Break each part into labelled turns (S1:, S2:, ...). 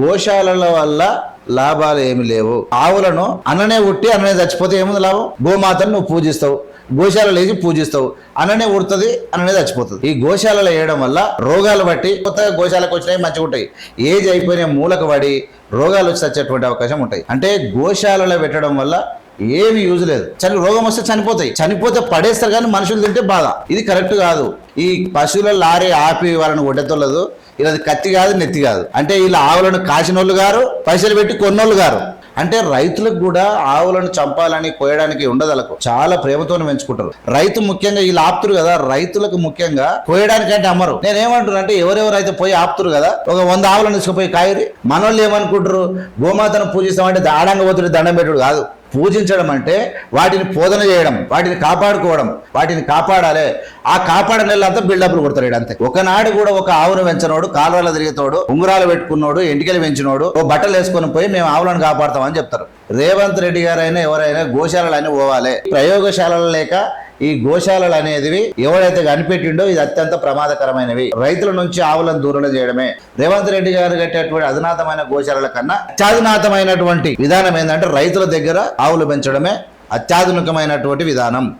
S1: గోశాలల వల్ల లాభాలు ఏమి లేవు. ఆవులను అన్ననే ఉట్టి అన్ననే చచ్చిపోతే ఏముంది లాభం? గోమాతను నువ్వు పూజిస్తావు. గోశాల లేచి పూజిస్తావు. అన్ననే ఉడుతుంది అన్ననే చచ్చిపోతుంది. ఈ గోశాలలో వేయడం వల్ల రోగాలు బట్టి కొత్తగా గోశాలకు వచ్చినాయి మంచిగా ఉంటాయి. ఏజ్ అయిపోయిన మూలకు పడి రోగాలు వచ్చి చచ్చేటువంటి అవకాశం ఉంటాయి. అంటే గోశాలలో పెట్టడం వల్ల ఏమి యూజ్ లేదు. చని రోగం వస్తే చనిపోతాయి. చనిపోతే పడేస్తారు కానీ మనుషులు తింటే బాధ ఇది కరెక్ట్ కాదు. ఈ పశువుల లారీ ఆపి వాళ్ళని కొట్టేతోళ్ళదు ఇది అది కత్తి కాదు నెత్తి కాదు. అంటే వీళ్ళు ఆవులను కాసినోళ్ళు గారు పైసలు పెట్టి కొన్నోళ్ళు గారు. అంటే రైతులకు కూడా ఆవులను చంపాలని కోయడానికి ఉండదు వాళ్ళకు. చాలా ప్రేమతో పెంచుకుంటారు. రైతు ముఖ్యంగా వీళ్ళు ఆపుతురు కదా రైతులకు ముఖ్యంగా కోయడానికంటే అమ్మరు. నేను ఏమంటున్నా అంటే ఎవరెవరు అయితే పోయి ఆపుతురు కదా ఒక వంద ఆవులను తీసుకుపోయి కాయరి మనోళ్ళు ఏమనుకుంటారు గోమాతను పూజిస్తామంటే ఆడంగా పోతుడు దండం పెట్టుడు కాదు. పూజించడం అంటే వాటిని పోదన చేయడం వాటిని కాపాడుకోవడం వాటిని కాపాడాలి. ఆ కాపాడని అంతా బిల్డప్లు కొడతారు అంతే. ఒకనాడు కూడా ఒక ఆవును పెంచినోడు కాలువల తిరిగితోడు ఉంగరాలు పెట్టుకున్నాడు ఎంటికలు పెంచినోడు ఓ బట్టలు వేసుకొని పోయి మేము ఆవులను కాపాడతామని చెప్తారు. రేవంత్ రెడ్డి గారైనా ఎవరైనా గోశాలలు అని పోవాలి. ప్రయోగశాలలు లేక ఈ గోశాలలు అనేవి ఎవడైతే కనిపెట్టిండో ఇది అత్యంత ప్రమాదకరమైనవి. రైతుల నుంచి ఆవులను దూరం చేయడమే. రేవంత్ రెడ్డి గారు కట్టేటువంటి అధునాతమైన గోశాలల కన్నా అత్యాధునాతమైనటువంటి విధానం ఏంటంటే రైతుల దగ్గర ఆవులు పెంచడమే అత్యాధునికమైనటువంటి విధానం.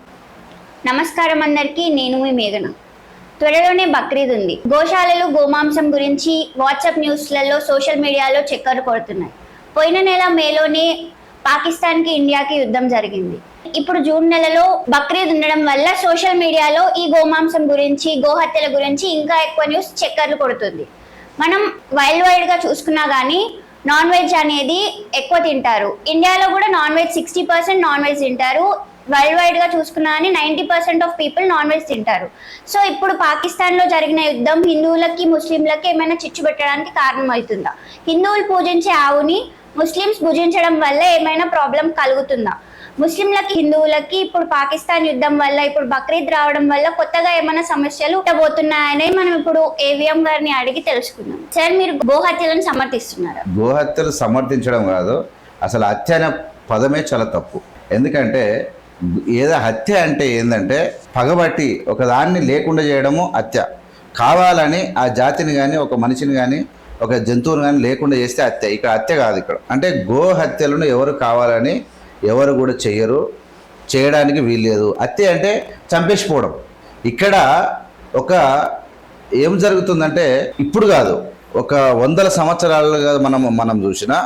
S2: నమస్కారం అందరికీ నేను మీ మేఘన. త్వరలోనే బక్రీద్ ఉంది. గోశాలలు గోమాంసం గురించి వాట్సాప్ న్యూస్లలో సోషల్ మీడియాలో చక్కర్లు కొడుతున్నాయి. పోయిన నెల మేలోనే పాకిస్తాన్కి ఇండియాకి యుద్ధం జరిగింది. ఇప్పుడు జూన్ నెలలో బక్రీద్ ఉండడం వల్ల సోషల్ మీడియాలో ఈ గోమాంసం గురించి గోహత్యల గురించి ఇంకా ఎక్కువ న్యూస్ చక్కర్లు కొడుతుంది. మనం వైల్డ్ వైడ్గా చూసుకున్నా కానీ నాన్ వెజ్ అనేది ఎక్కువ తింటారు. ఇండియాలో కూడా non veg sixty percent non veg తింటారు. వరల్డ్ వైడ్గా చూసుకున్నా కానీ ninety percent of people non veg తింటారు. సో ఇప్పుడు పాకిస్తాన్లో జరిగిన యుద్ధం హిందువులకి ముస్లింలకి ఏమైనా చిచ్చు పెట్టడానికి కారణం అవుతుందా హిందువులు పూజించే ఆవుని ముస్లిమ్స్ భుజించడం వల్ల ఏమైనా ప్రాబ్లం కలుగుతుందా? ముస్లింలకి హిందువులకి ఇప్పుడు పాకిస్తాన్ యుద్ధం వల్ల ఇప్పుడు బక్రీద్ రావడం వల్ల కొత్తగా ఏమైనా సమస్యలు ఉండబోతున్నాయని మనం ఇప్పుడు ఏవిఎం గారిని అడిగి తెలుసుకుందాం. సార్ మీరు గోహత్యలను సమర్థిస్తున్నారు?
S1: గోహత్యలు సమర్థించడం కాదు అసలు హత్య అనే పదమే చాలా తప్పు. ఎందుకంటే ఏదో హత్య అంటే ఏంటంటే పగబట్టి ఒకదాన్ని లేకుండా చేయడము హత్య. కావాలని ఆ జాతిని కానీ ఒక మనిషిని కానీ ఒక జంతువుని కానీ లేకుండా చేస్తే హత్య. ఇక్కడ హత్య కాదు ఇక్కడ. అంటే గో హత్యలను ఎవరు కావాలని ఎవరు కూడా చెయ్యరు. చేయడానికి వీల్లేదు. హత్య అంటే చంపేసిపోవడం. ఇక్కడ ఒక ఏం జరుగుతుందంటే ఇప్పుడు కాదు ఒక వందల సంవత్సరాలుగా మనం మనం చూసినా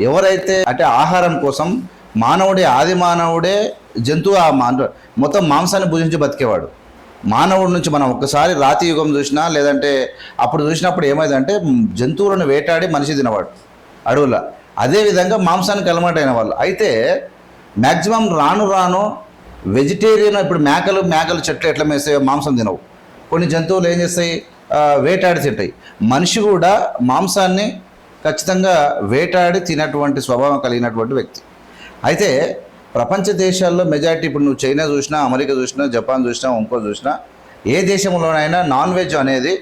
S1: ఎవరైతే అంటే ఆహారం కోసం మానవుడే ఆది మానవుడే జంతువు ఆ మాన మొత్తం మాంసాన్ని భుజించి బతికేవాడు. మానవుడి నుంచి మనం ఒక్కసారి రాతి యుగం చూసినా లేదంటే అప్పుడు చూసినప్పుడు ఏమైందంటే జంతువులను వేటాడి మనిషి తినవాడు అడవుల అదేవిధంగా మాంసానికి అలవాటైన వాళ్ళు. అయితే మ్యాక్సిమం రాను రాను వెజిటేరియన్ ఇప్పుడు మేకలు మేకలు చెట్లు ఎట్లా మేస్తాయో మాంసం తినవు. కొన్ని జంతువులు ఏం చేస్తాయి? వేటాడి తింటాయి. మనిషి కూడా మాంసాన్ని ఖచ్చితంగా వేటాడి తినటువంటి స్వభావం కలిగినటువంటి వ్యక్తి. అయితే ప్రపంచ దేశాల్లో మెజారిటీ ఇప్పుడు నువ్వు చైనా చూసినా అమెరికా చూసినా జపాన్ చూసినా ఇంకో చూసినా ఏ దేశంలోనైనా నాన్ వెజ్ అనేది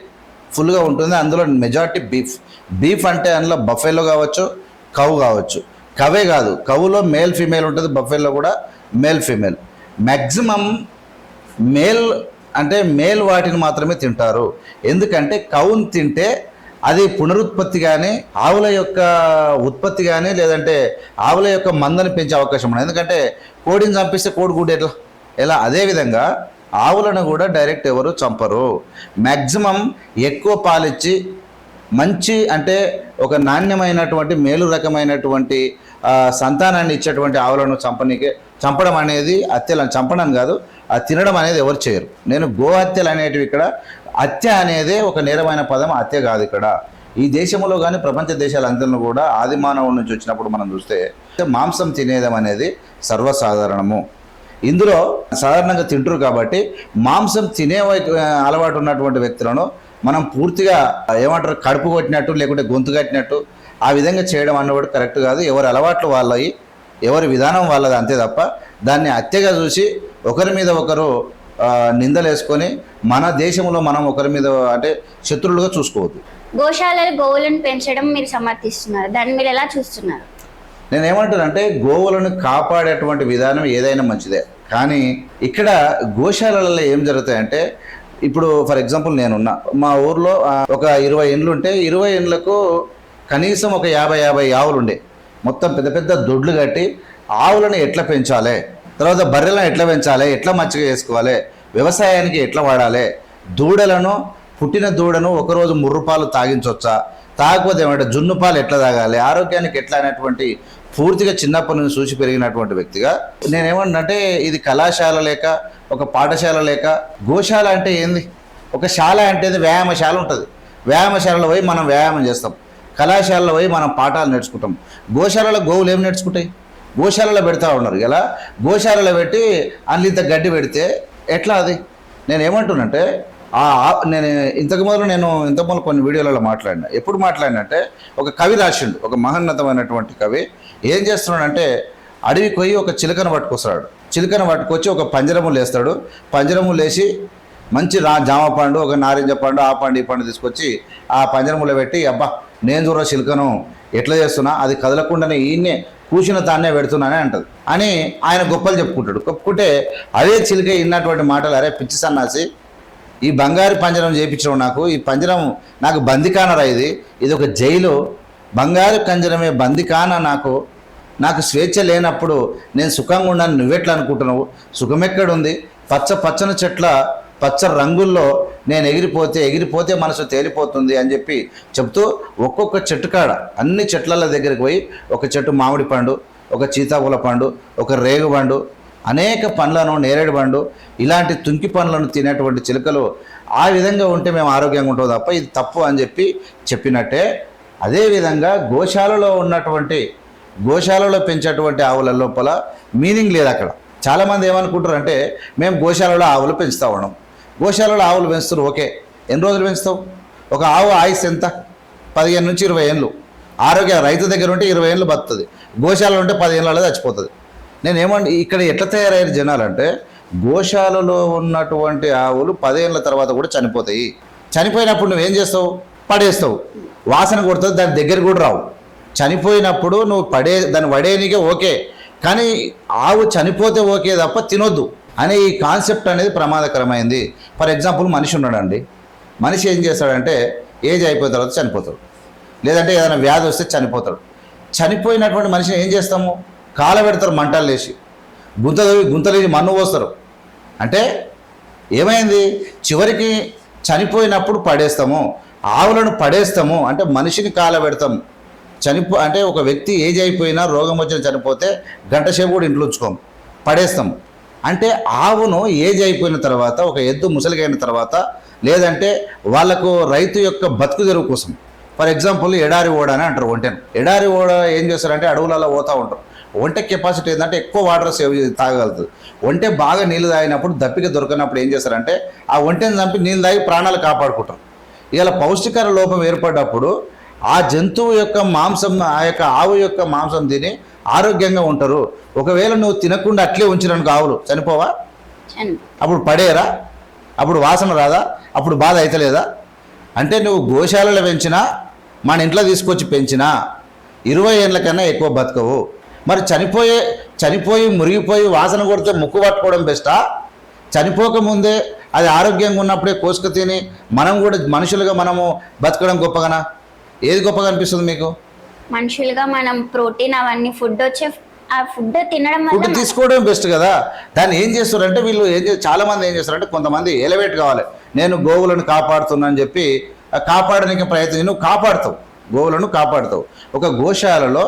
S1: ఫుల్గా ఉంటుంది. అందులో మెజారిటీ బీఫ్ బీఫ్ అంటే అందులో బఫెలో కావచ్చు కవు కావచ్చు. కవే కాదు. కవులో మేల్ ఫీమేల్ ఉంటుంది బఫేలో కూడా మేల్ ఫీమేల్. మ్యాక్సిమం మేల్ అంటే మేల్ వాటిని మాత్రమే తింటారు. ఎందుకంటే కౌన్ తింటే అది పునరుత్పత్తి కానీ ఆవుల యొక్క ఉత్పత్తి కానీ లేదంటే ఆవుల యొక్క మందని పెంచే అవకాశం ఉంది ఎందుకంటే కోడిని చంపిస్తే కోడి గుడ్డు ఎట్లా? ఎలా? అదేవిధంగా ఆవులను కూడా డైరెక్ట్ ఎవరు చంపరు. మ్యాక్సిమం ఎక్కువ పాలిచ్చి మంచి అంటే ఒక నాణ్యమైనటువంటి మేలు రకమైనటువంటి సంతానాన్ని ఇచ్చేటువంటి ఆవులను చంపనీకే చంపడం అనేది హత్యలను చంపడం కాదు ఆ తినడం అనేది ఎవరు చేయరు. నేను గో హత్యలు అనేటివి ఇక్కడ హత్య అనేదే ఒక నేరమైన పదం హత్య కాదు ఇక్కడ. ఈ దేశంలో కానీ ప్రపంచ దేశాలందరిలో కూడా ఆది మానవుడి నుంచి వచ్చినప్పుడు మనం చూస్తే మాంసం తినేయడం అనేది సర్వసాధారణము. ఇందులో సాధారణంగా తింటారు కాబట్టి మాంసం తినే వై- అలవాటు ఉన్నటువంటి వ్యక్తులను మనం పూర్తిగా ఏమంటారు కడుపు కొట్టినట్టు లేకుంటే గొంతు కట్టినట్టు ఆ విధంగా చేయడం అన్నవాడు కరెక్ట్ కాదు. ఎవరి అలవాట్లు వాళ్ళవి ఎవరి విధానం వాళ్ళది అంతే తప్ప దాన్ని హత్యగా చూసి ఒకరి మీద ఒకరు నిందలేసుకొని మన దేశంలో మనం ఒకరి మీద అంటే శత్రువులుగా చూసుకోవద్దు.
S2: గోశాలలు గోవులను పెంచడం మీరు సమర్థిస్తున్నారు. దాన్ని మీరు ఎలా చూస్తున్నారు?
S1: నేను ఏమంటానంటే గోవులను కాపాడేటువంటి విధానం ఏదైనా మంచిదే. కానీ ఇక్కడ గోశాలలలో ఏం జరుగుతాయంటే ఇప్పుడు ఫర్ ఎగ్జాంపుల్ నేనున్నా. మా ఊర్లో ఒక ఇరవై ఇండ్లు ఉంటే ఇరవై ఇండ్లకు కనీసం ఒక యాభై యాభై ఆవులు ఉండే. మొత్తం పెద్ద పెద్ద దొడ్లు కట్టి ఆవులను ఎట్లా పెంచాలి? తర్వాత బర్రెలను ఎట్లా పెంచాలి? ఎట్లా మచ్చిగా చేసుకోవాలి? వ్యవసాయానికి ఎట్లా వాడాలి? దూడలను పుట్టిన దూడను ఒకరోజు ముర్రుపాలు తాగించవచ్చా తాగకపోతే ఏమంటే జున్ను పాలు ఎట్లా తాగాలి? ఆరోగ్యానికి ఎట్లా అనేటువంటి పూర్తిగా చిన్నప్పటి నుంచి చూసి పెరిగినటువంటి వ్యక్తిగా నేనేమంటే ఇది కళాశాల లేక ఒక పాఠశాల లేక గోశాల అంటే ఏంది? ఒక శాల అంటే వ్యాయామశాల ఉంటుంది. వ్యాయామశాలలో పోయి మనం వ్యాయామం చేస్తాం. కళాశాలలో పోయి మనం పాఠాలు నేర్చుకుంటాం. గోశాలలో గోవులు ఏం నేర్చుకుంటాయి? గోశాలలో పెడతా ఉన్నారు. ఎలా? గోశాలలో పెట్టి అల్లింత గడ్డి పెడితే ఎట్లా అది? నేను ఏమంటున్నంటే ఆ ఆ- నేను ఇంతకు మొదలు నేను ఇంతకు మొదలు కొన్ని వీడియోలలో మాట్లాడినా. ఎప్పుడు మాట్లాడినంటే ఒక కవి రాసిండు. ఒక మహోన్నతమైనటువంటి కవి. ఏం చేస్తున్నాడంటే అడవికి పోయి ఒక చిలుకను పట్టుకొస్తాడు చిలుకను పట్టుకొచ్చి ఒక పంజరము లేస్తాడు. పంజరము లేచి మంచి రా జామ పండు ఒక నారింజ పండు ఆ పండు ఈ పండు తీసుకొచ్చి ఆ పంజరములో పెట్టి అబ్బా నేను చూడ చిలుకను ఎట్లా చేస్తున్నా? అది కదలకుండానే ఈయన్నే కూర్చున్న తాన్నే పెడుతున్నానే అంటది. అని ఆయన గొప్పలు చెప్పుకుంటాడు. చెప్పుకుంటే అదే చిలుక ఇన్నటువంటి మాటలు అరే పిచ్చి సన్నాసి ఈ బంగారు పంజరం చేయించడం నాకు ఈ పంజరం నాకు బందికానరా ఇది? ఇది ఒక జైలు. బంగారు కంజరమే బందికాన నాకు. నాకు స్వేచ్ఛ లేనప్పుడు నేను సుఖంగా ఉన్నాను. నువ్వెట్లా అనుకుంటున్నావు? సుఖం ఎక్కడుంది? పచ్చ పచ్చని చెట్ల పచ్చ రంగుల్లో నేను ఎగిరిపోతే ఎగిరిపోతే మనసు తేలిపోతుంది అని చెప్పి చెప్తూ ఒక్కొక్క చెట్టు కాడ అన్ని చెట్ల దగ్గరికి పోయి ఒక చెట్టు మామిడి పండు ఒక సీతాఫల పండు ఒక రేగు పండు అనేక పండ్లను నేరేడు పండు ఇలాంటి తుంకి పండ్లను తినేటువంటి చిలుకలు ఆ విధంగా ఉంటే మేము ఆరోగ్యంగా ఉంటాం తప్ప ఇది తప్పు అని చెప్పి చెప్పినట్టే. అదేవిధంగా గోశాలలో ఉన్నటువంటి గోశాలలో పెంచేటువంటి ఆవుల లోపల మీనింగ్ లేదు అక్కడ. చాలామంది ఏమనుకుంటారు అంటే మేము గోశాలలో ఆవులు పెంచుతూ ఉన్నాం. గోశాలలో ఆవులు పెంచుతారు ఓకే. ఎన్ని రోజులు పెంచుతావు? ఒక ఆవు ఆయుస్ ఎంత? పదిహేను నుంచి ఇరవై ఏళ్ళు. ఆరోగ్య రైతు దగ్గర ఉంటే ఇరవై ఏళ్ళు బతుంది గోశాలలో ఉంటే పదిహేనులలో చచ్చిపోతుంది. నేనేమండి ఇక్కడ ఎట్లా తయారయ్యారు జనాలంటే గోశాలలో ఉన్నటువంటి ఆవులు పదేళ్ళ తర్వాత కూడా చనిపోతాయి. చనిపోయినప్పుడు నువ్వేం చేస్తావు? పడేస్తావు. వాసన కొడుతుంది దాని దగ్గర కూడా రావు. చనిపోయినప్పుడు నువ్వు పడే దాన్ని వడేనికే ఓకే. కానీ ఆవు చనిపోతే ఓకే తప్ప తినొద్దు అనే ఈ కాన్సెప్ట్ అనేది ప్రమాదకరమైంది. ఫర్ ఎగ్జాంపుల్ మనిషి ఉన్నాడండి. మనిషి ఏం చేస్తాడంటే ఏజ్ అయిపోయిన తర్వాత చనిపోతాడు. లేదంటే ఏదైనా వ్యాధి వస్తే చనిపోతాడు. చనిపోయినటువంటి మనిషిని ఏం చేస్తాము? కాల పెడతారు మంటలు లేచి. గుంత గుంతలేసి మన్ను పోస్తారు. అంటే ఏమైంది? చివరికి చనిపోయినప్పుడు పడేస్తాము. ఆవులను పడేస్తాము. అంటే మనిషిని కాల పెడతాము చనిపో అంటే ఒక వ్యక్తి ఏజ్ అయిపోయినా రోగం వచ్చిన చనిపోతే గంట సేపు కూడా ఇంట్లో ఉంచుకోము. పడేస్తాము. అంటే ఆవును ఏజ్ అయిపోయిన తర్వాత ఒక ఎద్దు ముసలిగైన తర్వాత లేదంటే వాళ్ళకు రైతు యొక్క బతుకు తెరువు కోసం. ఫర్ ఎగ్జాంపుల్ ఎడారి ఓడ అని అంటారు ఒంటెను. ఎడారి ఓడ ఏం చేస్తారంటే అడవులలో పోతూ ఉంటారు. ఒంటె కెపాసిటీ ఏంటంటే ఎక్కువ వాటర్ సేవ్ తాగలుగుతుంది ఒంటె బాగా నీళ్ళు తాగినప్పుడు దప్పిక దొరకనప్పుడు ఏం చేస్తారంటే ఆ ఒంటెని చంపి నీళ్ళు తాగి ప్రాణాలు కాపాడుకుంటారు. ఇలా పౌష్టికార లోపం ఏర్పడ్డప్పుడు ఆ జంతువు యొక్క మాంసం ఆ యొక్క ఆవు యొక్క మాంసం తిని ఆరోగ్యంగా ఉంటారు. ఒకవేళ నువ్వు తినకుండా అట్లే ఉంచిననుకో ఆవులు చనిపోవా?
S2: చని
S1: అప్పుడు పడేయరా? అప్పుడు వాసన రాదా? అప్పుడు బాధ అవుతలేదా అంటే నువ్వు గోశాలలో పెంచినా మన ఇంట్లో తీసుకొచ్చి పెంచినా ఇరవై ఏళ్ళ కన్నా ఎక్కువ బతకవు. మరి చనిపోయే చనిపోయి మురిగిపోయి వాసన కొడితే ముక్కు పట్టుకోవడం బెస్టా చనిపోకముందే అది ఆరోగ్యంగా ఉన్నప్పుడే కోసుకు తిని మనం కూడా మనుషులుగా మనము బతకడం గొప్పగానా ఏది గొప్పగా అనిపిస్తుంది మీకు?
S2: మనుషులుగా మనం ప్రోటీన్ అవన్నీ ఫుడ్ వచ్చే ఆ ఫుడ్ తినడం
S1: ఫుడ్ తీసుకోవడం బెస్ట్ కదా? దాన్ని ఏం చేస్తారంటే వీళ్ళు ఏం చేస్తారు చాలా మంది ఏం చేస్తారంటే కొంతమంది ఎలివేట్ కావాలి. నేను గోవులను కాపాడుతున్నా అని చెప్పి కాపాడడానికి ప్రయత్నం నువ్వు కాపాడుతావు. గోవులను కాపాడుతావు. ఒక గోశాలలో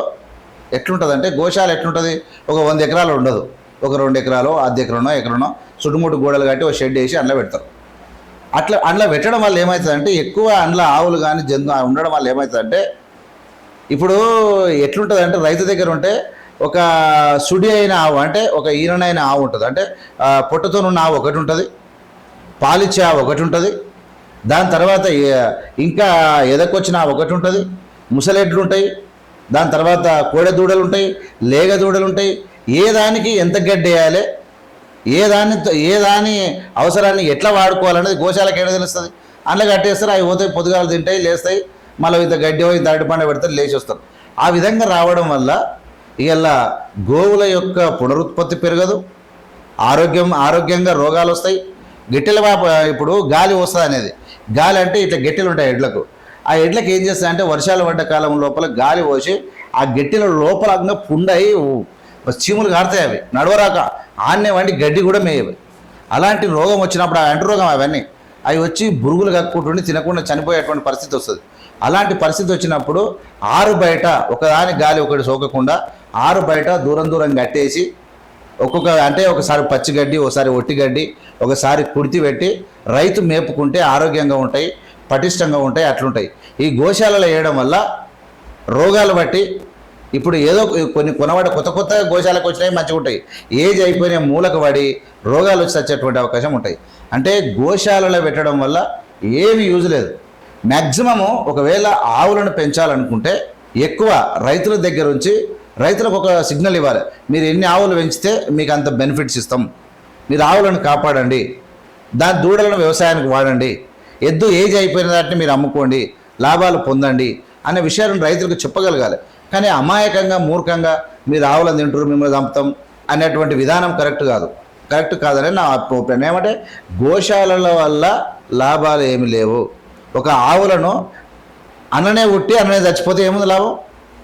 S1: ఎట్లుంటుందంటే గోశాల ఎట్లుంటుంది? ఒక వంద ఎకరాలు ఉండదు. ఒక రెండు ఎకరాలు అర్ధ ఎకరనో ఎకరనో చుట్టుముట్టు గోడలు కట్టి ఒక షెడ్ వేసి అందులో పెడతారు. అట్లా అందులో పెట్టడం వల్ల ఏమవుతుందంటే ఎక్కువ అందులో ఆవులు కానీ జంతు ఉండడం వల్ల ఏమవుతుందంటే ఇప్పుడు ఎట్లుంటుంది అంటే రైతు దగ్గర ఉంటే ఒక సుడి అయిన ఆవు అంటే ఒక ఈననైన ఆవు ఉంటుంది. అంటే పొట్టతో ఉన్న ఆవు ఒకటి ఉంటుంది పాలిచ్చే ఆవు ఒకటి ఉంటుంది దాని తర్వాత ఇంకా ఎదకొచ్చిన ఆవు ఒకటి ఉంటుంది ముసలెడ్లు ఉంటాయి దాని తర్వాత కోడె దూడలు ఉంటాయి లేగ దూడలు ఉంటాయి ఏ దానికి ఎంత గడ్డి వేయాలి ఏ దాన్ని ఏ దాని అవసరాన్ని ఎట్లా వాడుకోవాలనేది గోశాలకు తెలుస్తుంది? అందులో కట్టేస్తారు అవి పోతాయి పొద్దుగాలు తింటాయి లేస్తాయి మళ్ళీ ఇంత గడ్డి ఇంత పండ పెడతారు లేచి వస్తారు. ఆ విధంగా రావడం వల్ల ఇలా గోవుల యొక్క పునరుత్పత్తి పెరగదు ఆరోగ్యం ఆరోగ్యంగా రోగాలు వస్తాయి. గిట్టెల వాప ఇప్పుడు గాలి వస్తుంది అనేది. గాలి అంటే ఇట్లా గిట్టెలు ఉంటాయి ఎడ్లకు. ఆ ఎడ్లకి ఏం చేస్తాయంటే వర్షాలు పడ్డ కాలం లోపల గాలి పోసి ఆ గట్టిల లోపల అంగా పుండయి చీములు కారుతాయి అవి నడవరాక. ఆన్నే వండి గడ్డి కూడా మేయవు అలాంటి రోగం వచ్చినప్పుడు ఆ అంటు రోగం అవన్నీ అవి వచ్చి బురుగులు కక్కుంటుండి తినకుండా చనిపోయేటువంటి పరిస్థితి వస్తుంది. అలాంటి పరిస్థితి వచ్చినప్పుడు ఆరు బయట ఒకదాని గాలి ఒకటి సోకకుండా ఆరు బయట దూరం దూరం కట్టేసి ఒక్కొక్క అంటే ఒకసారి పచ్చి గడ్డి ఒకసారి ఒట్టిగడ్డి ఒకసారి కుడితి పెట్టి రైతు మేపుకుంటే ఆరోగ్యంగా ఉంటాయి పటిష్టంగా ఉంటాయి అట్లుంటాయి. ఈ గోశాలలో వేయడం వల్ల రోగాలు బట్టి ఇప్పుడు ఏదో కొన్ని కొనవాడి కొత్త కొత్త గోశాలకు వచ్చినాయి మంచిగా ఉంటాయి. ఏజ్ అయిపోయిన మూలకు పడి రోగాలు వచ్చి వచ్చేటువంటి అవకాశం ఉంటాయి. అంటే గోశాలలో పెట్టడం వల్ల ఏమి యూజ్ లేదు. మ్యాక్సిమము ఒకవేళ ఆవులను పెంచాలనుకుంటే ఎక్కువ రైతుల దగ్గర నుంచి రైతులకు ఒక సిగ్నల్ ఇవ్వాలి. మీరు ఎన్ని ఆవులు పెంచితే మీకు అంత బెనిఫిట్స్ ఇస్తాం. మీరు ఆవులను కాపాడండి. దాని దూడలను వ్యవసాయానికి వాడండి. ఎద్దు ఏజ్ అయిపోయిన దాటిని మీరు అమ్ముకోండి. లాభాలు పొందండి. అనే విషయాలను రైతులకు చెప్పగలగాలి. కానీ అమాయకంగా మూర్ఖంగా మీరు ఆవులను తింటారు మిమ్మల్ని చంపుతాం అనేటువంటి విధానం కరెక్ట్ కాదు. కరెక్ట్ కాదని నా అభిప్రాయం. ఏమంటే గోశాలల వల్ల లాభాలు ఏమి లేవు. ఒక ఆవులను అన్ననే ఉట్టి అన్ననే చచ్చిపోతే ఏముంది లాభం?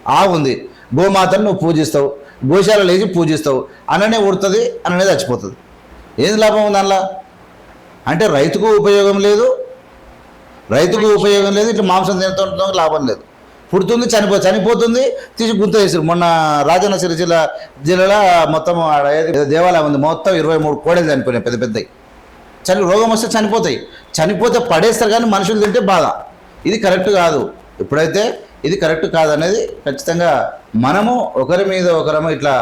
S1: ఆవు ఉంది. గోమాతను నువ్వు పూజిస్తావు. గోశాల లేచి పూజిస్తావు. అన్ననే ఉడుతుంది అన్ననే చచ్చిపోతుంది. ఏం లాభం ఉంది అందులో అంటే రైతుకు ఉపయోగం లేదు. రైతుకు ఉపయోగం లేదు ఇట్లా మాంసం తినడం లాభం లేదు. పుడుతుంది చనిపో చనిపోతుంది తీసి గుంత వేసారు మొన్న రాజన్న సిరిసిల్ల జిల్లాలో మొత్తం దేవాలయం ఉంది. మొత్తం ఇరవై మూడు కోడలు చనిపోయినాయి పెద్ద పెద్దవి చని రోగం వస్తే చనిపోతాయి. చనిపోతే పడేస్తారు కానీ మనుషులు తింటే బాధ. ఇది కరెక్ట్ కాదు. ఎప్పుడైతే ఇది కరెక్ట్ కాదనేది ఖచ్చితంగా మనము ఒకరి మీద ఒకరము ఇట్లా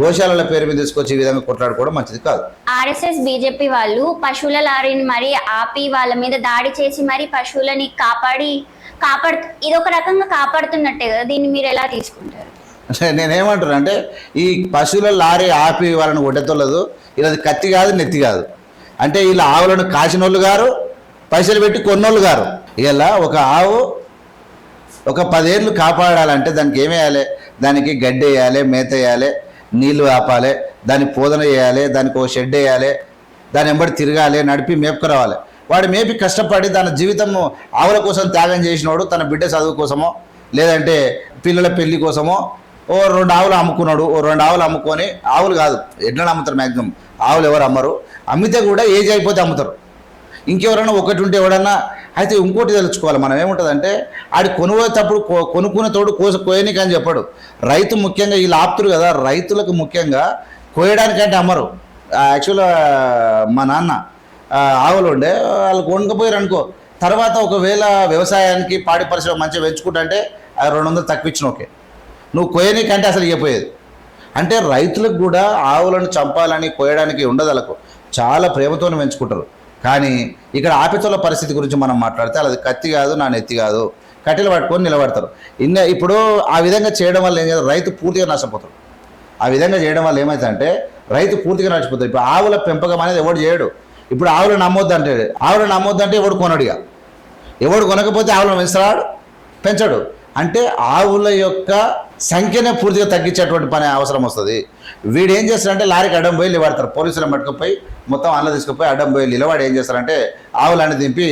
S1: గోశాలల పేరు మీద తీసుకొచ్చి ఈ విధంగా కొట్లాడుకోవడం మంచిది కాదు.
S2: ఆర్ఎస్ఎస్ బీజేపీ వాళ్ళు పశువుల లారీని మరి ఆపి వాళ్ళ మీద దాడి చేసి మరి పశువులని కాపాడి కాపాడు ఇది ఒక రకంగా కాపాడుతున్నట్టే కదా దీన్ని మీరు ఎలా తీసుకుంటారు?
S1: నేనేమంటున్నా అంటే ఈ పశువుల లారీ ఆపి వాళ్ళని కొట్టేతోలేదు ఇలా కత్తి కాదు నెత్తి కాదు. అంటే వీళ్ళ ఆవులను కాసినోళ్ళు గారు పైసలు పెట్టి కొన్నోళ్ళు గారు. ఇలా ఒక ఆవు ఒక పదేళ్ళు కాపాడాలంటే దానికి ఏమేయాలి? దానికి గడ్డి వేయాలి మేత వేయాలి నీళ్ళు ఆపాలి దాన్ని పోదన వేయాలి దానికి ఒక షెడ్ వేయాలి దాని వెంబడి తిరగాలి నడిపి మేపుకురావాలి. వాడు మేపి కష్టపడి తన జీవితము ఆవుల కోసం త్యాగం చేసినోడు తన బిడ్డ చదువు కోసమో లేదంటే పిల్లల పెళ్ళి కోసమో ఓ రెండు ఆవులు అమ్ముకున్నాడు ఓ రెండు ఆవులు అమ్ముకొని ఆవులు కాదు ఎడ్లను అమ్ముతారు మ్యాక్సిమం ఆవులు ఎవరు అమ్మరు? అమ్మితే కూడా ఏజ్ అయిపోతే అమ్ముతారు. ఇంకెవరైనా ఒకటి ఉంటే ఎవడన్నా అయితే ఇంకోటి తెలుసుకోవాలి. మనం ఏముంటుందంటే ఆడి కొనుగోతప్పుడు కొ- కొనుక్కునే తోడు కోస కోయనికి అని చెప్పాడు. రైతు ముఖ్యంగా వీళ్ళు ఆపుతురు కదా రైతులకు ముఖ్యంగా కోయడానికంటే అమ్మరు. యాక్చువల్గా మా నాన్న ఆవులు ఉండే వాళ్ళు కొనుకపోయారు అనుకో. తర్వాత ఒకవేళ వ్యవసాయానికి పాడి పరిశ్రమ మంచిగా పెంచుకుంటే అది రెండు వందలు తక్కువ ఇచ్చిన ఓకే. నువ్వు కోయనీకంటే అసలు ఇవ్వపోయేది అంటే రైతులకు కూడా ఆవులను చంపాలని కోయడానికి ఉండదు వాళ్ళకు. చాలా ప్రేమతోనే పెంచుకుంటారు. కానీ ఇక్కడ ఆపితోల పరిస్థితి గురించి మనం మాట్లాడితే అది కత్తి కాదు నా నెత్తి కాదు. కట్టెలు పట్టుకొని నిలబడతారు. ఇన్న ఇప్పుడు ఆ విధంగా చేయడం వల్ల ఏం చేస్తారు? రైతు పూర్తిగా నష్టపోతాడు ఆ విధంగా చేయడం వల్ల ఏమవుతుందంటే రైతు పూర్తిగా నష్టపోతాడు ఇప్పుడు ఆవుల పెంపకం అనేది ఎవడు చేయడు. ఇప్పుడు ఆవులు నమ్మొద్దు అంటే ఆవులు నమ్మొద్దు అంటే ఎవడు కొనడుగా ఎవడు కొనకపోతే ఆవులను పెంచుతాడు పెంచడు. అంటే ఆవుల యొక్క సంఖ్యనే పూర్తిగా తగ్గించేటువంటి పని అవసరం వస్తుంది. వీడు ఏం చేస్తారంటే లారీకి అడ్డం పోయి నిలబడతారు పోలీసులను పట్టుకుపోయి మొత్తం అన్న తీసుకుపోయి అడ్డం పోయి నిలబడి ఏం చేస్తారంటే ఆవులన్నీ దింపి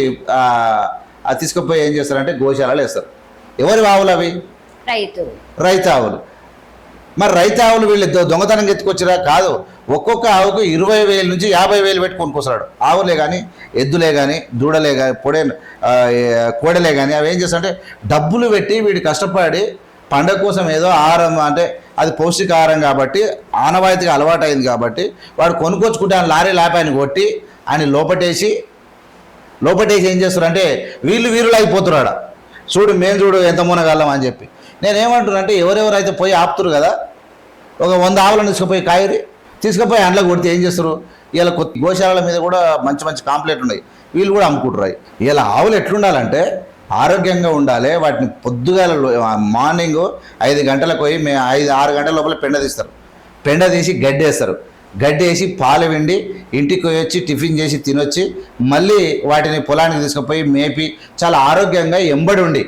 S1: తీసుకుపోయి ఏం చేస్తారంటే గోశాలలో వేస్తారు. ఎవరి ఆవులు అవి?
S2: రైతు.
S1: రైతు ఆవులు. మరి రైతు ఆవులు వీళ్ళు దొంగతనం ఎత్తుకొచ్చిరా కాదు. ఒక్కొక్క ఆవుకు ఇరవై వేల నుంచి యాభై వేలు పెట్టి కూసాడు ఆవులే కానీ ఎద్దులే కానీ దూడలే కానీ పొడే కోడలే కానీ అవి ఏం చేస్తారంటే డబ్బులు పెట్టి వీడు కష్టపడి పండగ కోసం ఏదో ఆహారం అంటే అది పౌష్టికాహారం కాబట్టి ఆనవాయితీగా అలవాటు అయింది కాబట్టి వాడు కొనుక్కొచ్చుకుంటే ఆయన లారీ లాపి కొట్టి ఆయన లోపటేసి లోపటేసి ఏం చేస్తారంటే వీళ్ళు వీరులు అయిపోతున్నాడు చూడు మేము చూడు ఎంత మునగలం అని చెప్పి. నేను ఎవరెవరు ఎవరెవరైతే పోయి ఆపుతురు కదా ఒక వంద ఆవులను తీసుకుపోయి కాయరి తీసుకుపోయి అండ్లకు కొడితే ఏం చేస్తారు? ఇలా కొత్త గోశాలల మీద కూడా మంచి మంచి కాంప్లైంట్ ఉన్నాయి. వీళ్ళు కూడా అమ్ముకుంటున్నాయి ఇలా ఆవులు ఎట్లుండాలంటే ఆరోగ్యంగా ఉండాలి వాటిని పొద్దుగాల మార్నింగ్ ఐదు గంటలకు పోయి మే ఐదు ఆరు గంటల లోపల పెండ తీస్తారు. పెండ తీసి గడ్డేస్తారు. గడ్డేసి గడ్డి వేసి పాలు విండి ఇంటికి వచ్చి టిఫిన్ చేసి తినొచ్చి మళ్ళీ వాటిని పొలానికి తీసుకుపోయి మేపి చాలా ఆరోగ్యంగా ఎంబడి ఉండి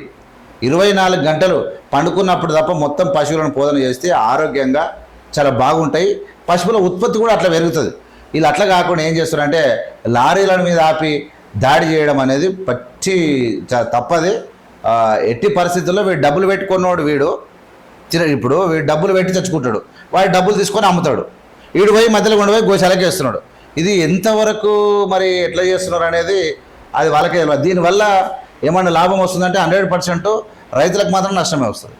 S1: ఇరవై నాలుగు గంటలు పండుకున్నప్పుడు తప్ప మొత్తం పశువులను పోదన చేస్తే ఆరోగ్యంగా చాలా బాగుంటాయి. పశువుల ఉత్పత్తి కూడా అట్లా పెరుగుతుంది. వీళ్ళు అట్లా కాకుండా ఏం చేస్తారంటే లారీల మీద ఆపి దాడి చేయడం అనేది పచ్చి చాలా తప్పది. ఎట్టి పరిస్థితుల్లో వీడు డబ్బులు పెట్టుకున్నవాడు వీడు. ఇప్పుడు వీడు డబ్బులు పెట్టి తెచ్చుకుంటాడు. వాడు డబ్బులు తీసుకొని అమ్ముతాడు. వీడు పోయి మధ్యలో కొండపోయి గోశాలకి చేస్తున్నాడు ఇది ఎంతవరకు మరి ఎట్లా చేస్తున్నారు అనేది అది వాళ్ళకే తెలియదు దీనివల్ల ఏమన్నా లాభం వస్తుందంటే హండ్రెడ్ పర్సెంట్ రైతులకు మాత్రం నష్టమే వస్తుంది.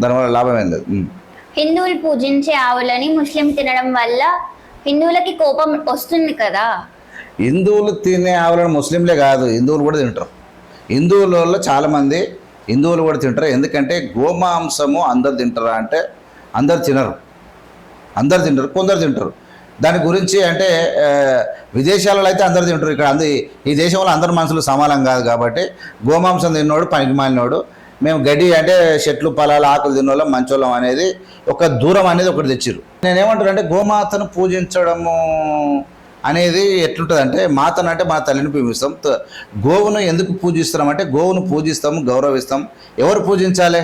S1: దానివల్ల లాభం ఏం లేదు.
S2: హిందువులు పూజించే ఆవులని ముస్లిం తినడం వల్ల హిందువులకి కోపం వస్తుంది కదా.
S1: హిందువులు తినే ఆవులను ముస్లింలే కాదు హిందువులు కూడా తింటారు. హిందువులలో చాలామంది హిందువులు కూడా తింటారు. ఎందుకంటే గోమాంసము అందరు తింటారా అంటే అందరు తినరు. అందరు తింటారు కొందరు తింటారు. దాని గురించి అంటే విదేశాలలో అయితే అందరు తింటారు. ఇక్కడ అంది ఈ దేశంలో అందరి మనుషులు సమానం కాదు కాబట్టి గోమాంసం తిన్నోడు పనికి మాలినోడు మేము గడ్డి అంటే చెట్లు పొలాలు ఆకులు తిన్నోళ్ళం మంచోళ్ళం అనేది ఒక దూరం అనేది ఒకటి తెచ్చిర్రు. నేనేమంటానంటే గోమాతను పూజించడము అనేది ఎట్లుంటుందంటే మాతను అంటే మా తల్లిని పూజిస్తాం గోవును ఎందుకు పూజిస్తున్నాం అంటే గోవును పూజిస్తాము గౌరవిస్తాం. ఎవరు పూజించాలి?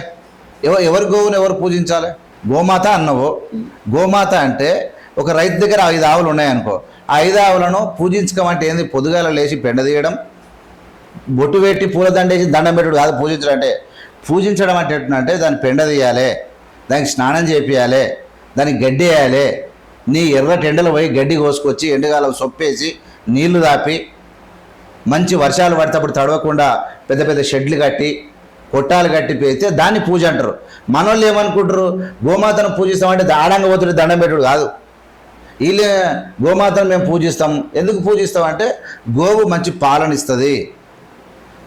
S1: ఎవరు ఎవరు గోవును ఎవరు పూజించాలి? గోమాత అన్నవు గోమాత అంటే ఒక రైతు దగ్గర ఐదు ఆవులు ఉన్నాయనుకో ఆ ఐదు ఆవులను పూజించకమంటే ఏంది? పొదుగాల లేచి పెండ తీయడం బొట్టు పెట్టి పూలదండేసి దండం పెట్టుడు కాదు పూజించడం అంటే పూజించడం అంటే ఎట్లంటే దాన్ని పెండ తీయాలి దానికి స్నానం చేపియాలి దానికి గడ్డి వేయాలి. నీ ఎర్ర టెండలు పోయి గడ్డి కోసుకొచ్చి ఎండగాలం సొప్పేసి నీళ్ళు దాపి మంచి వర్షాలు పడేటప్పుడు తడవకుండా పెద్ద పెద్ద షెడ్లు కట్టి కొట్టాలు కట్టి పెడితే దాన్ని పూజ అంటారు. మనోళ్ళు ఏమనుకుంటారు? గోమాతను పూజిస్తామంటే ఆడంగా పోతుంటే దండం పెట్టుడు కాదు. వీళ్ళే గోమాతను మేము పూజిస్తాం. ఎందుకు పూజిస్తాం అంటే గోవు మంచి పాలన ఇస్తుంది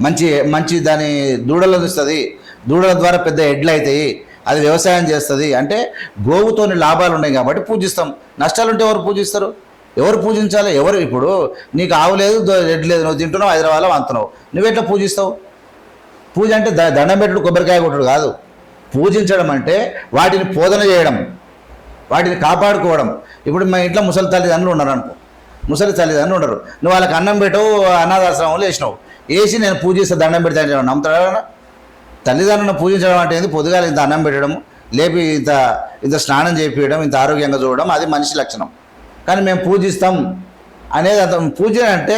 S1: మంచి మంచి దాని దూడలను ఇస్తుంది. దూడల ద్వారా పెద్ద ఎడ్లు అవుతాయి అది వ్యవసాయం చేస్తుంది. అంటే గోవుతోని లాభాలు ఉన్నాయి కాబట్టి పూజిస్తాం. నష్టాలు ఉంటే ఎవరు పూజిస్తారు? ఎవరు పూజించాలి? ఎవరు ఇప్పుడు? నీకు ఆవు లేదు ఎడ్ లేదు నువ్వు తింటున్నావు హైదరాబాద్లో అంతున్నావు నువ్వెట్లా పూజిస్తావు? పూజ అంటే ద- దండం పెట్టుడు కొబ్బరికాయ కొట్టుడు కాదు. పూజించడం అంటే వాటిని పోదన చేయడం. వాటిని కాపాడుకోవడం. ఇప్పుడు మా ఇంట్లో ముసలి తల్లిదండ్రులు ఉన్నారు అనుకో. ముసలి తల్లిదండ్రులు ఉండరు. నువ్వు వాళ్ళకి అన్నం పెట్టవు అనాథాశ్రమంలో వేసినావు. వేసి నేను పూజిస్తే దండం పెడితే నమ్ముతాడా తల్లిదండ్రులను పూజించడం అంటే ఏంది? పొద్దుగాల ఇంత అన్నం పెట్టడం లేపి ఇంత ఇంత స్నానం చేపించడం ఇంత ఆరోగ్యంగా చూడడం అది మనిషి లక్షణం. కానీ మేము పూజిస్తాం అనేది అంత పూజ అంటే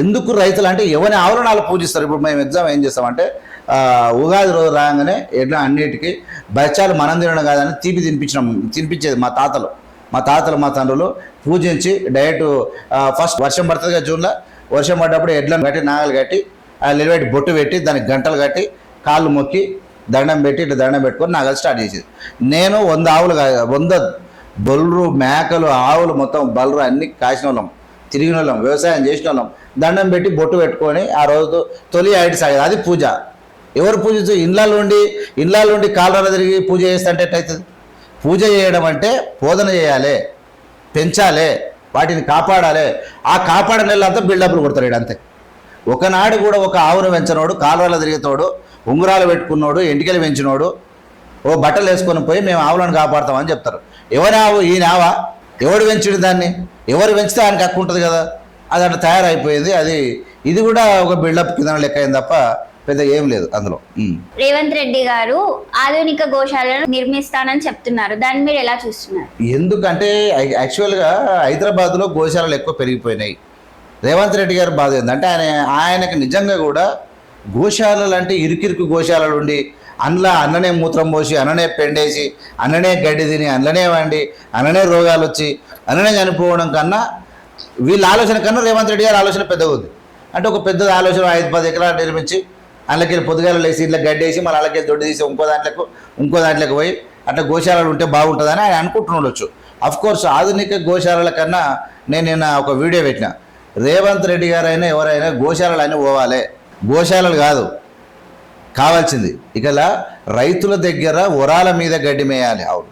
S1: ఎందుకు రైతులు అంటే ఎవరి ఆవరణాలు పూజిస్తారు? ఇప్పుడు మేము ఎగ్జామ్ ఏం చేస్తామంటే ఉగాది రోజు రాగానే ఎట్లా అన్నిటికీ బచ్చాలు మనం తినడం కాదని తీపి తినిపించడం తినిపించేది మా తాతలు. మా తాతలు మా తండ్రులు పూజించి డైరెక్ట్ ఫస్ట్ వర్షం పడుతుంది కదా జూన్లో. వర్షం పడ్డప్పుడు ఎడ్లను కట్టి నాగలు కట్టి ఆ నిలబెట్టి బొట్టు పెట్టి దానికి గంటలు కట్టి కాళ్ళు మొక్కి దండం పెట్టి ఇట్లా దండం పెట్టుకొని నాగలు స్టార్ట్ చేసేది. నేను వంద ఆవులు వంద బొల్లు మేకలు ఆవులు మొత్తం బలరు అన్ని కాసిన వాళ్ళం తిరిగిన వాళ్ళం వ్యవసాయం చేసిన వాళ్ళం దండం పెట్టి బొట్టు పెట్టుకొని ఆ రోజు తొలి ఐడి సాగేది అది పూజ. ఎవరు పూజించు? ఇండ్లలో ఉండి ఇండ్లలో ఉండి కాళ్ళ తిరిగి పూజ చేస్తుంటే ఎట్లయితుంది? పూజ చేయడం అంటే బోధన చేయాలి పెంచాలి వాటిని కాపాడాలి. ఆ కాపాడని వెళ్ళంతా బిల్డప్లు కొడతారు అంతే ఒకనాడు కూడా ఒక ఆవును పెంచినోడు కాలువలో తిరిగేతోడు ఉంగరాలు పెట్టుకున్నోడు ఎంటికలు పెంచినోడు ఓ బట్టలు వేసుకొని పోయి మేము ఆవులను కాపాడుతామని చెప్తారు. ఎవరి ఆవు ఈయన ఆవా ఎవడు పెంచుడు దాన్ని? ఎవరు పెంచితే ఆయనకి హక్కు ఉంటుంది కదా? అది అట్లా తయారైపోయింది. అది ఇది కూడా ఒక బిల్డప్ కింద లెక్క అయింది తప్ప పెద్ద ఏం లేదు అందులో.
S2: రేవంత్ రెడ్డి గారు ఆధునిక గోశాలను నిర్మిస్తానని చెప్తున్నారు. దాన్ని మీరు ఎలా చూస్తున్నారు?
S1: ఎందుకంటే యాక్- యాక్చువల్గా హైదరాబాద్లో గోశాలలు ఎక్కువ పెరిగిపోయినాయి. రేవంత్ రెడ్డి గారు బాధ ఏంటంటే ఆయన ఆయనకు నిజంగా కూడా గోశాలలు అంటే ఇరుకిరుకు గోశాలలు ఉండి అందులో అన్ననే మూత్రం పోసి అన్ననే పెండేసి అన్ననే గడ్డి తిని అన్ననే వండి అన్ననే రోగాలు వచ్చి అన్ననే చనిపోవడం కన్నా వీళ్ళ ఆలోచన కన్నా రేవంత్ రెడ్డి గారి ఆలోచన పెద్దగా ఉంది అంటే ఒక పెద్ద ఆలోచన ఐదు పది ఎకరాలు నిర్మించి అందులోకి పొద్దుగాలు లేసి ఇట్లా గడ్డేసి మళ్ళీ అలాగే దొడ్డి తీసి ఇంకో దాంట్లోకి ఇంకో దాంట్లోకి పోయి అట్లా గోశాలలు ఉంటే బాగుంటుందని ఆయన అనుకుంటుండొచ్చు అఫ్ కోర్స్ ఆధునిక గోశాలల కన్నా నేను నిన్న ఒక వీడియో పెట్టిన. రేవంత్ రెడ్డి గారైనా ఎవరైనా గోశాలలు అని పోవాలి. గోశాలలు కాదు. కావాల్సింది. ఇకలా రైతుల దగ్గర వరాల మీద గడ్డి మేయాలి. ఆవులు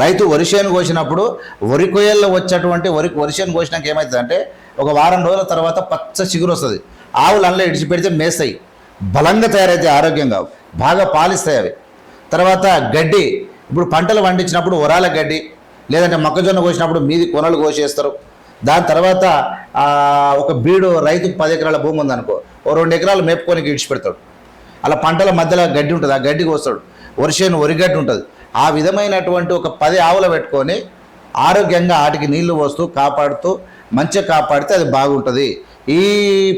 S1: రైతు వరిసేను కోసినప్పుడు వరి కొయ్యల్లో వచ్చేటువంటి వరి వరిసేను కోసినాక ఏమవుతుందంటే ఒక వారం రోజుల తర్వాత పచ్చ చిగురు వస్తుంది. ఆవులు అందులో ఇడిచిపెడితే మేస్తాయి. బలంగా తయారైతే ఆరోగ్యంగా బాగా పాలిస్తాయి అవి. తర్వాత గడ్డి ఇప్పుడు పంటలు పండించినప్పుడు ఒరాల గడ్డి లేదంటే మొక్కజొన్న కోసినప్పుడు మీది కొనలు కోసేస్తారు. దాని తర్వాత ఒక బీడు రైతుకు పది ఎకరాల భూమి ఉందనుకో ఓ రెండు ఎకరాలు మేపుకొని ఇడిచిపెడతాడు అలా పంటల మధ్యలో గడ్డి ఉంటుంది ఆ గడ్డి కోస్తాడు. వరిసేను వరిగడ్డి ఉంటుంది. ఆ విధమైనటువంటి ఒక పది ఆవులు పెట్టుకొని ఆరోగ్యంగా ఆటికి నీళ్ళు పోస్తూ కాపాడుతూ మంచిగా కాపాడితే అది బాగుంటుంది. ఈ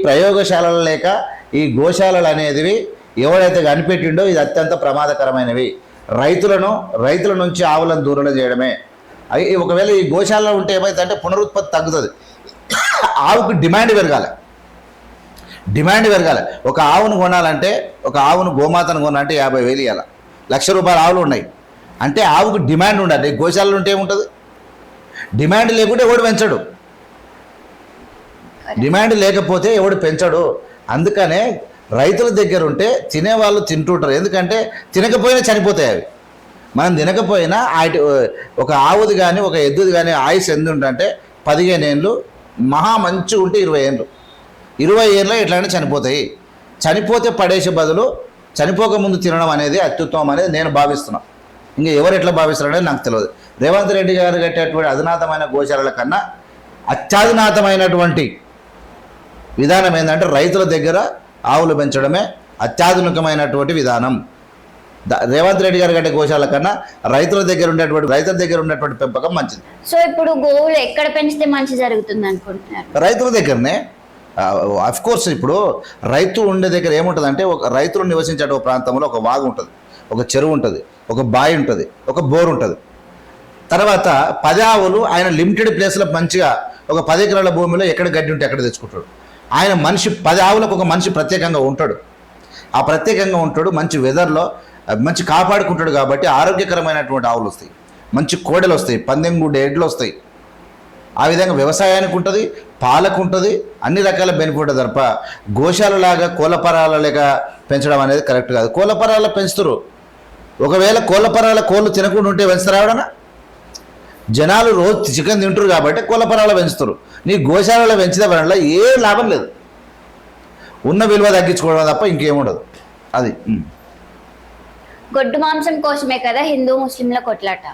S1: ప్రయోగశాలలు లేక ఈ గోశాలలు అనేవి ఎవడైతే కనిపెట్టిండో ఇది అత్యంత ప్రమాదకరమైనవి. రైతులను రైతుల నుంచి ఆవులను దూరం చేయడమే. అవి ఒకవేళ ఈ గోశాలలో ఉంటే ఏమైందంటే పునరుత్పత్తి తగ్గుతుంది. ఆవుకు డిమాండ్ పెరగాలి. డిమాండ్ పెరగాలి. ఒక ఆవును కొనాలంటే ఒక ఆవును గోమాతను కొనాలంటే యాభై వేలు ఇవ్వాలి లక్ష రూపాయల ఆవులు ఉన్నాయి. అంటే ఆవుకు డిమాండ్ ఉండాలి. గోశాలలో ఉంటే ఏముంటుంది? డిమాండ్ లేకుంటే ఎవడు పెంచడు? డిమాండ్ లేకపోతే ఎవడు పెంచడు? అందుకనే రైతుల దగ్గర ఉంటే తినేవాళ్ళు తింటుంటారు. ఎందుకంటే తినకపోయినా చనిపోతాయి అవి. మనం తినకపోయినా ఆటి ఒక ఆవుది కానీ ఒక ఎద్దుది కానీ ఆయుష్ ఎందుంటే పదిహేను ఏళ్ళు మహా మంచి ఉంటే ఇరవై ఏళ్ళు ఇరవై ఏళ్ళు ఎట్లయినా చనిపోతాయి. చనిపోతే పడేసే బదులు చనిపోకముందు తినడం అనేది అత్యుత్తమం అనేది నేను భావిస్తున్నాను ఇంకా ఎవరు ఎట్లా భావిస్తారనేది నాకు తెలియదు రేవంత్ రెడ్డి గారు కట్టేటువంటి అధునాతమైన గోశాలల కన్నా అత్యాధునాతమైనటువంటి విధానం ఏంటంటే రైతుల దగ్గర ఆవులు పెంచడమే అత్యాధునికమైనటువంటి విధానం. రేవంత్ రెడ్డి గారు కట్టే గోశాల కన్నా రైతుల దగ్గర ఉండేటువంటి రైతుల దగ్గర ఉండేటువంటి పెంపకం మంచిది.
S2: సో ఇప్పుడు గోవులు ఎక్కడ పెంచితే మంచి జరుగుతుంది అనుకుంటున్నారు?
S1: రైతుల దగ్గరనే అఫ్ కోర్స్ ఇప్పుడు రైతు ఉండే దగ్గర ఏముంటుంది ఒక రైతులు నివసించే ఒక ప్రాంతంలో ఒక వాగు ఉంటుంది ఒక చెరువు ఉంటుంది ఒక బావి ఉంటుంది ఒక బోర్ ఉంటుంది. తర్వాత పది ఆవులు ఆయన లిమిటెడ్ ప్లేస్లో మంచిగా ఒక పది ఎకరాల భూమిలో ఎక్కడ గడ్డి ఉంటే ఎక్కడ తెచ్చుకుంటాడు. ఆయన మనిషి పది ఆవులకు ఒక మనిషి ప్రత్యేకంగా ఉంటాడు. ఆ ప్రత్యేకంగా ఉంటాడు మంచి వెదర్లో మంచి కాపాడుకుంటాడు కాబట్టి ఆరోగ్యకరమైనటువంటి ఆవులు వస్తాయి. మంచి కోడెలు వస్తాయి పందెంగుడ్డ ఎడ్లు వస్తాయి. ఆ విధంగా వ్యవసాయానికి ఉంటుంది పాలకు ఉంటుంది అన్ని రకాల బెనిఫిట్ తప్ప గోశాలలాగా కోళ్ళపరాల లేక పెంచడం అనేది కరెక్ట్ కాదు. కోళ్ళపరాల పెంచుతారు. ఒకవేళ కోళ్ళపరాల కోళ్ళు తినకుండా ఉంటే పెంచుతారా ఎవడన్నా జనాలు రోజు చికెన్ తింటారు కాబట్టి కోళ్ళపరాల పెంచుతారు. నీ గోశాలలో పెంచితే వల్ల ఏ లాభం లేదు. ఉన్న విలువ తగ్గించుకోవడం తప్ప ఇంకేముండదు అది.
S2: గొడ్డు మాంసం కోసమే కదా హిందూ ముస్లింల కొట్లాట?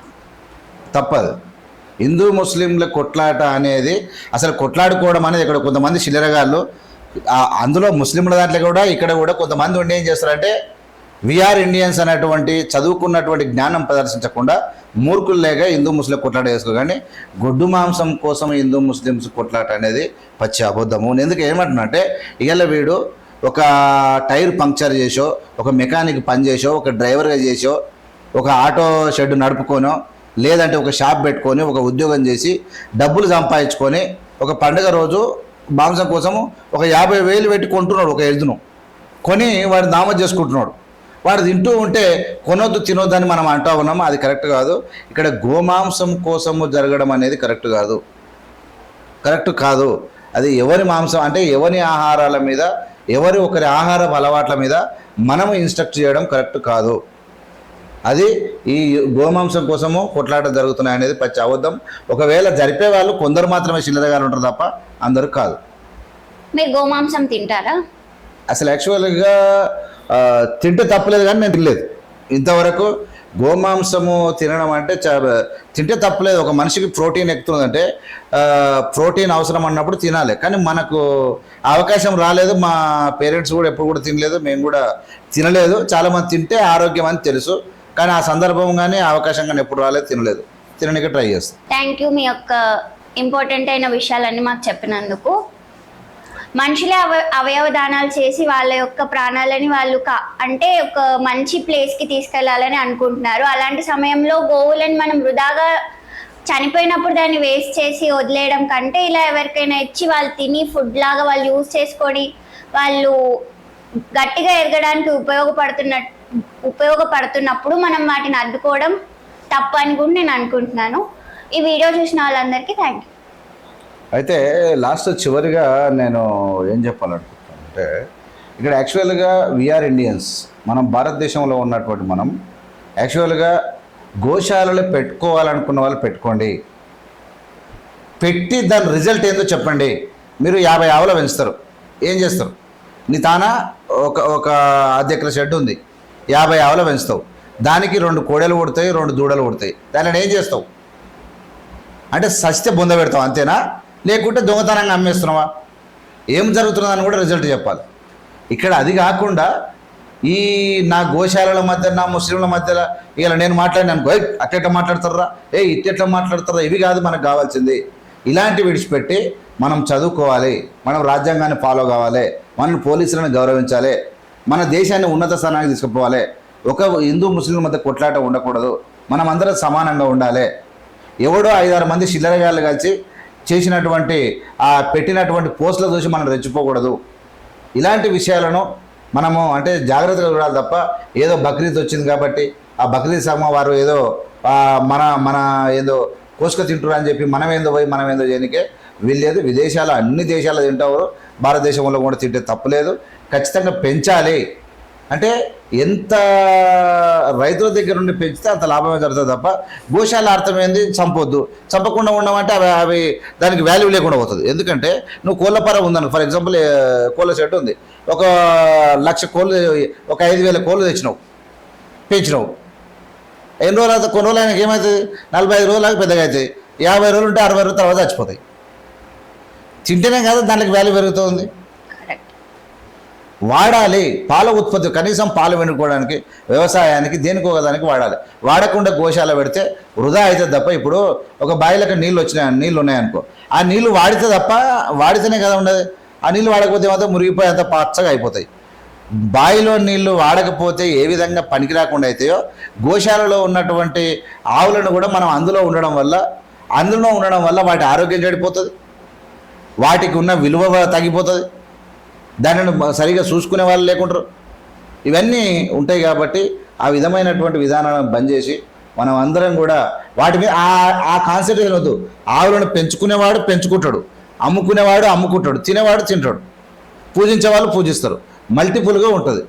S1: తప్పదు. హిందూ ముస్లింల కొట్లాట అనేది అసలు కొట్లాడుకోవడం అనేది ఇక్కడ కొంతమంది చిల్లరగాళ్ళు అందులో ముస్లింల దాంట్లో కూడా ఇక్కడ కూడా కొంతమంది ఉండి ఏం చేస్తారంటే విఆర్ ఇండియన్స్ అనేటువంటి చదువుకున్నటువంటి జ్ఞానం ప్రదర్శించకుండా మూర్ఖులు లేక హిందూ ముస్లిం కొట్లాట వేసుకో కానీ గొడ్డు మాంసం కోసం హిందూ ముస్లిమ్స్ కొట్లాట అనేది పచ్చి అబద్ధము. నేను ఎందుకు ఏమంటున్నా అంటే ఇవాళ వీడు ఒక టైర్ పంక్చర్ చేసో ఒక మెకానిక్ పని చేసో ఒక డ్రైవర్గా చేసో ఒక ఆటో షెడ్ నడుపుకోనో లేదంటే ఒక షాప్ పెట్టుకొని ఒక ఉద్యోగం చేసి డబ్బులు సంపాదించుకొని ఒక పండుగ రోజు మాంసం కోసము ఒక యాభై వేలు పెట్టి కొంటున్నాడు ఒక ఎద్దును. కొని వాడు నామ చేసుకుంటున్నాడు. వాడు తింటూ ఉంటే కొనొద్దు తినొద్దని మనం అంటా ఉన్నాము? అది కరెక్ట్ కాదు. ఇక్కడ గోమాంసం కోసము జరగడం అనేది కరెక్ట్ కాదు. కరెక్ట్ కాదు. అది ఎవరి మాంసం అంటే ఎవరి ఆహారాల మీద ఎవరి ఒకరి ఆహార అలవాట్ల మీద మనము ఇన్స్ట్రక్ట్ చేయడం కరెక్ట్ కాదు. అది ఈ గోమాంసం కోసము కొట్లాట జరుగుతున్నాయి అనేది పచ్చి అబద్ధం. ఒకవేళ జరిపే వాళ్ళు కొందరు మాత్రమే చిల్లరగా ఉంటారు తప్ప అందరూ కాదు.
S2: మీరు గోమాంసం తింటారా?
S1: అసలు యాక్చువల్గా తింటే తప్పలేదు కానీ నేను తినలేదు. ఇంతవరకు గోమాంసము తినడం అంటే తింటే తప్పలేదు. ఒక మనిషికి ప్రోటీన్ ఎక్కుతుందంటే ప్రోటీన్ అవసరం అన్నప్పుడు తినాలి. కానీ మనకు అవకాశం రాలేదు. మా పేరెంట్స్ కూడా ఎప్పుడు కూడా తినలేదు. మేము కూడా తినలేదు. చాలామంది తింటే ఆరోగ్యం అని తెలుసు. కానీ ఆ సందర్భం కానీ అవకాశం కానీ ఎప్పుడు రాలేదు తినలేదు. తినడానికి ట్రై చేస్తాం.
S2: థ్యాంక్ యూ మీ యొక్క ఇంపార్టెంట్ అయిన విషయాలన్నీ మాకు చెప్పినందుకు మనుషులే అవ అవయవ దానాలు చేసి వాళ్ళ యొక్క ప్రాణాలని వాళ్ళు కా అంటే ఒక మంచి ప్లేస్కి తీసుకెళ్ళాలని అనుకుంటున్నారు. అలాంటి సమయంలో గోవులను మనం వృధాగా చనిపోయినప్పుడు దాన్ని వేస్ట్ చేసి వదిలేయడం కంటే ఇలా ఎవరికైనా ఇచ్చి వాళ్ళు తిని ఫుడ్ లాగా వాళ్ళు యూజ్ చేసుకొని వాళ్ళు గట్టిగా ఎదగడానికి ఉపయోగపడుతున్న ఉపయోగపడుతున్నప్పుడు మనం వాటిని అడ్డుకోవడం తప్పు అని కూడా నేను అనుకుంటున్నాను. ఈ వీడియో చూసిన వాళ్ళందరికీ థ్యాంక్ యూ
S1: అయితే లాస్ట్ చివరిగా నేను ఏం చెప్పాలనుకుంటున్నాను అంటే ఇక్కడ యాక్చువల్గా వీఆర్ ఇండియన్స్ మనం భారతదేశంలో ఉన్నటువంటి మనం. యాక్చువల్గా గోశాలలో పెట్టుకోవాలనుకున్న వాళ్ళు పెట్టుకోండి. పెట్టి దాని రిజల్ట్ ఏందో చెప్పండి. మీరు యాభై ఆవులు పెంచుతారు. ఏం చేస్తారు? నీ తానా ఒక ఒక అర్ధ షెడ్ ఉంది. యాభై ఆవులు పెంచుతావు. దానికి రెండు కోడలు పుడతాయి రెండు దూడలు కొడతాయి దానిని ఏం చేస్తావు? అంటే సస్తే బొంద పెడతావు అంతేనా? లేకుంటే దొంగతనంగా అమ్మేస్తున్నావా? ఏం జరుగుతున్నదని కూడా రిజల్ట్ చెప్పాలి. ఇక్కడ అది కాకుండా ఈ నా గోశాలల మధ్య నా ముస్లింల మధ్యలో ఇలా నేను మాట్లాడిన అనుకో "ఏయ్, మాట్లాడతారా? ఏ ఇట్టెట్లా మాట్లాడతారా? ఇవి కాదు మనకు కావాల్సింది. ఇలాంటి విడిచిపెట్టి మనం చదువుకోవాలి మనం రాజ్యాంగాన్ని ఫాలో కావాలి మనం పోలీసులను గౌరవించాలి మన దేశాన్ని ఉన్నత స్థానానికి తీసుకుపోవాలి. ఒక హిందూ ముస్లింల మధ్య కొట్లాట ఉండకూడదు. మనం అందరం సమానంగా ఉండాలి. ఎవడో ఐదారు మంది చిల్లరగాళ్ళు కలిసి చేసినటువంటి ఆ పెట్టినటువంటి పోస్టుల చూసి మనం రెచ్చిపోకూడదు. ఇలాంటి విషయాలను మనము అంటే జాగ్రత్తగా చూడాలి తప్ప ఏదో బక్రీద్ వచ్చింది కాబట్టి ఆ బక్రీద్ సమ వారు ఏదో మన మన ఏదో కోసుక తింటురు అని చెప్పి మనం ఏందో పోయి మనం ఏందో చేయనికే వీల్లేదు. విదేశాల అన్ని దేశాలు తింటారు. భారతదేశంలో కూడా తింటే తప్పులేదు. ఖచ్చితంగా పెంచాలి. అంటే ఎంత రైతుల దగ్గర నుండి పెంచితే అంత లాభమే జరుగుతుంది తప్ప గోశాల అర్థం ఏంది చంపొద్దు. చంపకుండా ఉండమంటే అవి అవి దానికి వాల్యూ లేకుండా పోతుంది. ఎందుకంటే నువ్వు కోళ్ళ పర ఉందను ఫర్ ఎగ్జాంపుల్ కోళ్ళ చెట్టు ఉంది. ఒక లక్ష కోళ్ళు ఒక ఐదు వేల కోళ్ళు తెచ్చినావు. పెంచినావు. ఎన్ని రోజులు అయితే కొన్ని రోజులు ఆయనకి ఏమవుతుంది? నలభై ఐదు రోజులకు పెద్దగా అవుతాయి యాభై రోజులు ఉంటే అరవై రోజుల తర్వాత చచ్చిపోతాయి. తింటేనే కాదు దానికి వాల్యూ పెరుగుతుంది. వాడాలి. పాల ఉత్పత్తి కనీసం పాలు వెనుకోవడానికి వ్యవసాయానికి దేనికో దానికి వాడాలి. వాడకుండా గోశాల పెడితే వృధా అయితే తప్ప ఇప్పుడు ఒక బాయిలకు నీళ్ళు వచ్చినాయి నీళ్ళు ఉన్నాయనుకో. ఆ నీళ్ళు వాడితే తప్ప వాడితేనే కదా ఉండదు ఆ నీళ్ళు వాడకపోతే మాత్రం మురిగిపోయి అంత పచ్చగా అయిపోతాయి. బావిలో నీళ్ళు వాడకపోతే ఏ విధంగా పనికి రాకుండా అవుతాయో గోశాలలో ఉన్నటువంటి ఆవులను కూడా మనం అందులో ఉండడం వల్ల అందులో ఉండడం వల్ల వాటి ఆరోగ్యం చెడిపోతుంది. వాటికి ఉన్న విలువ తగ్గిపోతుంది. దానిని సరిగా చూసుకునే వాళ్ళు లేకుంటారు ఇవన్నీ ఉంటాయి కాబట్టి ఆ విధమైనటువంటి విధానాలను బంద్ చేసి మనం అందరం కూడా వాటి మీద ఆ ఆ కాన్సన్ట్రేషన్ వద్దు. ఆవులను పెంచుకునేవాడు పెంచుకుంటాడు. అమ్ముకునేవాడు అమ్ముకుంటాడు. తినేవాడు తింటాడు. పూజించే వాళ్ళు పూజిస్తారు. మల్టిపుల్గా ఉంటుంది.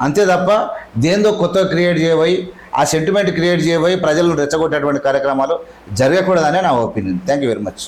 S1: అంతే తప్ప దేందో కొత్తగా క్రియేట్ చేయబోయి ఆ సెంటిమెంట్ క్రియేట్ చేయబోయి ప్రజలను రెచ్చగొట్టేటువంటి కార్యక్రమాలు జరగకూడదనే నా opinion thank you very much